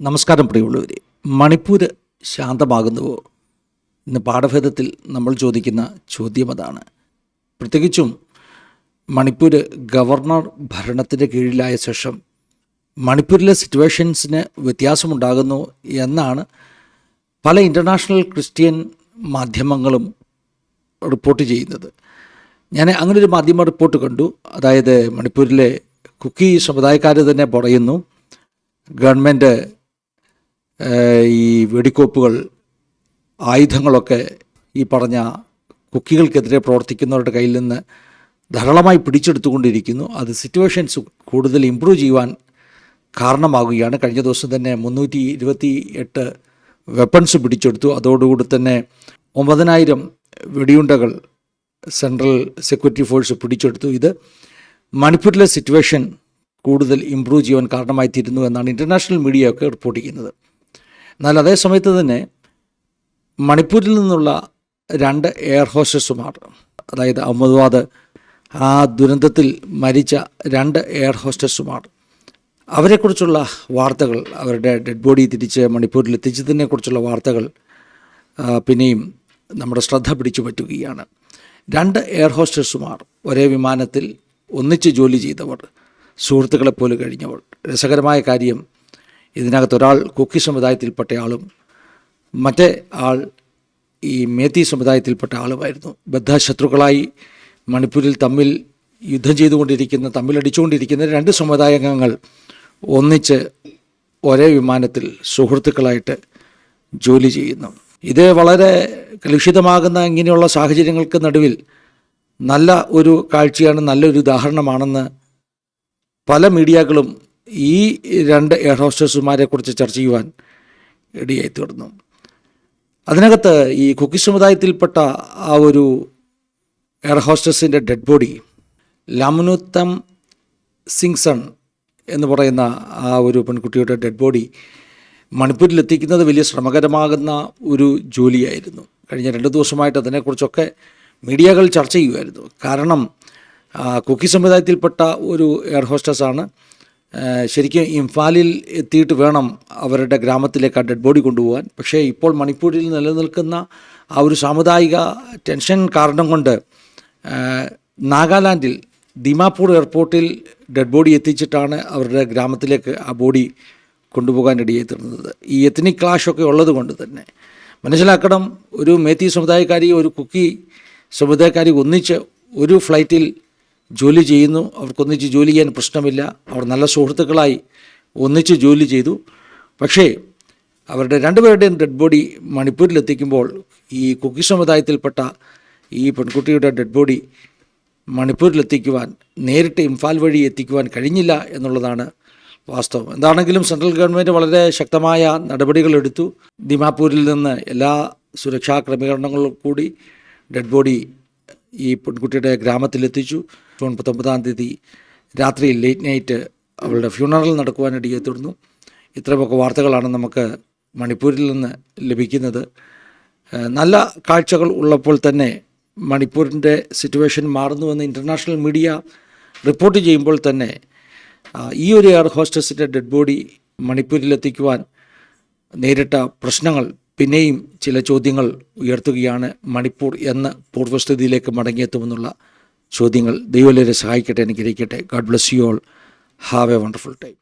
നമസ്കാരം പ്രിയമുള്ളവരെ. മണിപ്പൂർ ശാന്തമാകുന്നുവോ ഇന്ന് പാഠഭേദത്തിൽ നമ്മൾ ചോദിക്കുന്ന ചോദ്യം അതാണ് പ്രത്യേകിച്ചും മണിപ്പൂർ ഗവർണർ ഭരണത്തിന്റെ കീഴിലായ ശേഷം മണിപ്പൂരിലെ സിറ്റുവേഷൻസിന് വ്യത്യാസമുണ്ടാകുന്നു എന്നാണ് പല ഇന്റർനാഷണൽ ക്രിസ്ത്യൻ മാധ്യമങ്ങളും റിപ്പോർട്ട് ചെയ്യുന്നത്. ഞാൻ അങ്ങനൊരു മാധ്യമ റിപ്പോർട്ട് കണ്ടു. അതായത് മണിപ്പൂരിലെ കുക്കി സമുദായക്കാർ തന്നെ പറയുന്നു ഗവൺമെന്റ് ഈ വെടിക്കോപ്പുകൾ ആയുധങ്ങളൊക്കെ ഈ പറഞ്ഞ കുക്കികൾക്കെതിരെ പ്രവർത്തിക്കുന്നവരുടെ കയ്യിൽ നിന്ന് ധാരാളമായി പിടിച്ചെടുത്തുകൊണ്ടിരിക്കുന്നു. അത് സിറ്റുവേഷൻസ് കൂടുതൽ ഇമ്പ്രൂവ് ചെയ്യുവാൻ കാരണമാകുകയാണ്. കഴിഞ്ഞ ദിവസം തന്നെ മുന്നൂറ്റി ഇരുപത്തി എട്ട് വെപ്പൺസ് പിടിച്ചെടുത്തു. അതോടുകൂടി തന്നെ ഒമ്പതിനായിരം വെടിയുണ്ടകൾ സെൻട്രൽ സെക്യൂരിറ്റി ഫോഴ്സ് പിടിച്ചെടുത്തു. ഇത് മണിപ്പൂരിലെ സിറ്റുവേഷൻ കൂടുതൽ ഇമ്പ്രൂവ് ചെയ്യുവാൻ കാരണമായി തീരുന്നു എന്നാണ് ഇന്റർനാഷണൽ മീഡിയ ഒക്കെ റിപ്പോർട്ട് ചെയ്യുന്നത്. എന്നാൽ അതേ സമയത്ത് തന്നെ മണിപ്പൂരിൽ നിന്നുള്ള രണ്ട് എയർ ഹോസ്റ്റസുമാർ അതായത് അഹമ്മദാബാദ് ആ ദുരന്തത്തിൽ മരിച്ച രണ്ട് എയർ ഹോസ്റ്റസുമാർ അവരെക്കുറിച്ചുള്ള വാർത്തകൾ അവരുടെ ഡെഡ് ബോഡി തിരിച്ച് മണിപ്പൂരിൽ എത്തിച്ചതിനെക്കുറിച്ചുള്ള വാർത്തകൾ പിന്നെയും നമ്മുടെ ശ്രദ്ധ പിടിച്ചു പറ്റുകയാണ്. രണ്ട് എയർ ഹോസ്റ്റസുമാർ ഒരേ വിമാനത്തിൽ ഒന്നിച്ച് ജോലി ചെയ്തവർ സുഹൃത്തുക്കളെപ്പോലെ കഴിഞ്ഞവർ. രസകരമായ കാര്യം ഇതിനകത്ത് ഒരാൾ കുക്കി സമുദായത്തിൽപ്പെട്ടയാളും മറ്റേ ആൾ ഈ മേത്തി സമുദായത്തിൽപ്പെട്ട ആളുമായിരുന്നു. ബദ്ധശത്രുക്കളായി മണിപ്പൂരിൽ തമ്മിൽ യുദ്ധം ചെയ്തുകൊണ്ടിരിക്കുന്ന തമ്മിലടിച്ചുകൊണ്ടിരിക്കുന്ന രണ്ട് സമുദായങ്ങൾ ഒന്നിച്ച് ഒരേ വിമാനത്തിൽ സുഹൃത്തുക്കളായിട്ട് ജോലി ചെയ്യുന്നു. ഇത് വളരെ കലുഷിതമാകുന്ന ഇങ്ങനെയുള്ള സാഹചര്യങ്ങൾക്ക് നടുവിൽ നല്ല ഒരു കാഴ്ചയാണ് നല്ലൊരു ഉദാഹരണമാണെന്ന് പല മീഡിയകളും ഈ രണ്ട് എയർ ഹോസ്റ്റേഴ്സുമാരെ കുറിച്ച് ചർച്ച ചെയ്യുവാൻ ഇടയായി തീർന്നു. അതിനകത്ത് ഈ കുക്കി സമുദായത്തിൽപ്പെട്ട ആ ഒരു എയർ ഹോസ്റ്റസിന്റെ ഡെഡ് ബോഡി ലമനുത്തം സിങ്സൺ എന്ന് പറയുന്ന ആ ഒരു പെൺകുട്ടിയുടെ ഡെഡ് ബോഡി മണിപ്പൂരിൽ എത്തിക്കുന്നത് വലിയ ശ്രമകരമാകുന്ന ഒരു ജോലിയായിരുന്നു. കഴിഞ്ഞ രണ്ട് ദിവസമായിട്ട് അതിനെക്കുറിച്ചൊക്കെ മീഡിയകൾ ചർച്ച ചെയ്യുമായിരുന്നു കാരണം കുക്കി സമുദായത്തിൽപ്പെട്ട ഒരു എയർ ഹോസ്റ്റസാണ് ആ, ശരിക്കും ഇംഫാലിൽ എത്തിയിട്ട് വേണം അവരുടെ ഗ്രാമത്തിലേക്ക് ആ ഡെഡ് ബോഡി കൊണ്ടുപോകാൻ. പക്ഷേ ഇപ്പോൾ മണിപ്പൂരിൽ നിലനിൽക്കുന്ന ആ ഒരു സാമുദായിക ടെൻഷൻ കാരണം കൊണ്ട് നാഗാലാൻഡിൽ ദിമാപൂർ എയർപോർട്ടിൽ ഡെഡ് ബോഡി എത്തിച്ചിട്ടാണ് അവരുടെ ഗ്രാമത്തിലേക്ക് ആ ബോഡി കൊണ്ടുപോകാൻ ഇടയായി തീർന്നത് ഈ എത്നിക് ക്ലാഷൊക്കെ ഉള്ളത് കൊണ്ട് തന്നെ. മനസ്സിലാക്കണം ഒരു മേത്തി സമുദായക്കാരി ഒരു കുക്കി സമുദായക്കാരി ഒന്നിച്ച് ഒരു ഫ്ലൈറ്റിൽ ജോലി ചെയ്യുന്നു. അവർക്കൊന്നിച്ച് ജോലി ചെയ്യാൻ പ്രശ്നമില്ല. അവർ നല്ല സുഹൃത്തുക്കളായി ഒന്നിച്ച് ജോലി ചെയ്തു. പക്ഷേ അവരുടെ രണ്ടുപേരുടെയും ഡെഡ് ബോഡി മണിപ്പൂരിലെത്തിക്കുമ്പോൾ ഈ കുക്കി സമുദായത്തിൽപ്പെട്ട ഈ പെൺകുട്ടിയുടെ ഡെഡ് ബോഡി മണിപ്പൂരിലെത്തിക്കുവാൻ നേരിട്ട് ഇംഫാൽ വഴി എത്തിക്കുവാൻ കഴിഞ്ഞില്ല എന്നുള്ളതാണ് വാസ്തവം. എന്താണെങ്കിലും സെൻട്രൽ ഗവൺമെന്റ് വളരെ ശക്തമായ നടപടികളെടുത്തു ദിമാപൂരിൽ നിന്ന് എല്ലാ സുരക്ഷാ ക്രമീകരണങ്ങളും കൂടി ഡെഡ് ബോഡി ഈ പെൺകുട്ടിയുടെ ഗ്രാമത്തിലെത്തിച്ചു. ജൂൺ പത്തൊമ്പതാം തീയതി രാത്രി ലേറ്റ് നൈറ്റ് അവളുടെ ഫ്യൂണറൽ നടക്കുവാനിടയെ തുടർന്നു. ഇത്രയുമൊക്കെ വാർത്തകളാണ് നമുക്ക് മണിപ്പൂരിൽ നിന്ന് ലഭിക്കുന്നത്. നല്ല കാഴ്ചകൾ ഉള്ളപ്പോൾ തന്നെ മണിപ്പൂരിന്റെ സിറ്റുവേഷൻ മാറുന്നുവെന്ന് ഇന്റർനാഷണൽ മീഡിയ റിപ്പോർട്ട് ചെയ്യുമ്പോൾ തന്നെ ഈ ഒരു എയർ ഹോസ്റ്റസിന്റെ ഡെഡ് ബോഡി മണിപ്പൂരിലെത്തിക്കുവാൻ നേരിട്ട പ്രശ്നങ്ങൾ പിന്നെയും ചില ചോദ്യങ്ങൾ ഉയർത്തുകയാണ് മണിപ്പൂർ എന്ന പൂർവസ്ഥിതിയിലേക്ക് മടങ്ങിയെത്തുമെന്നുള്ള ചോദ്യങ്ങൾ ദൈവലരെ സഹായിക്കട്ടെ അനുഗ്രഹിക്കട്ടെ. God bless you all have a wonderful time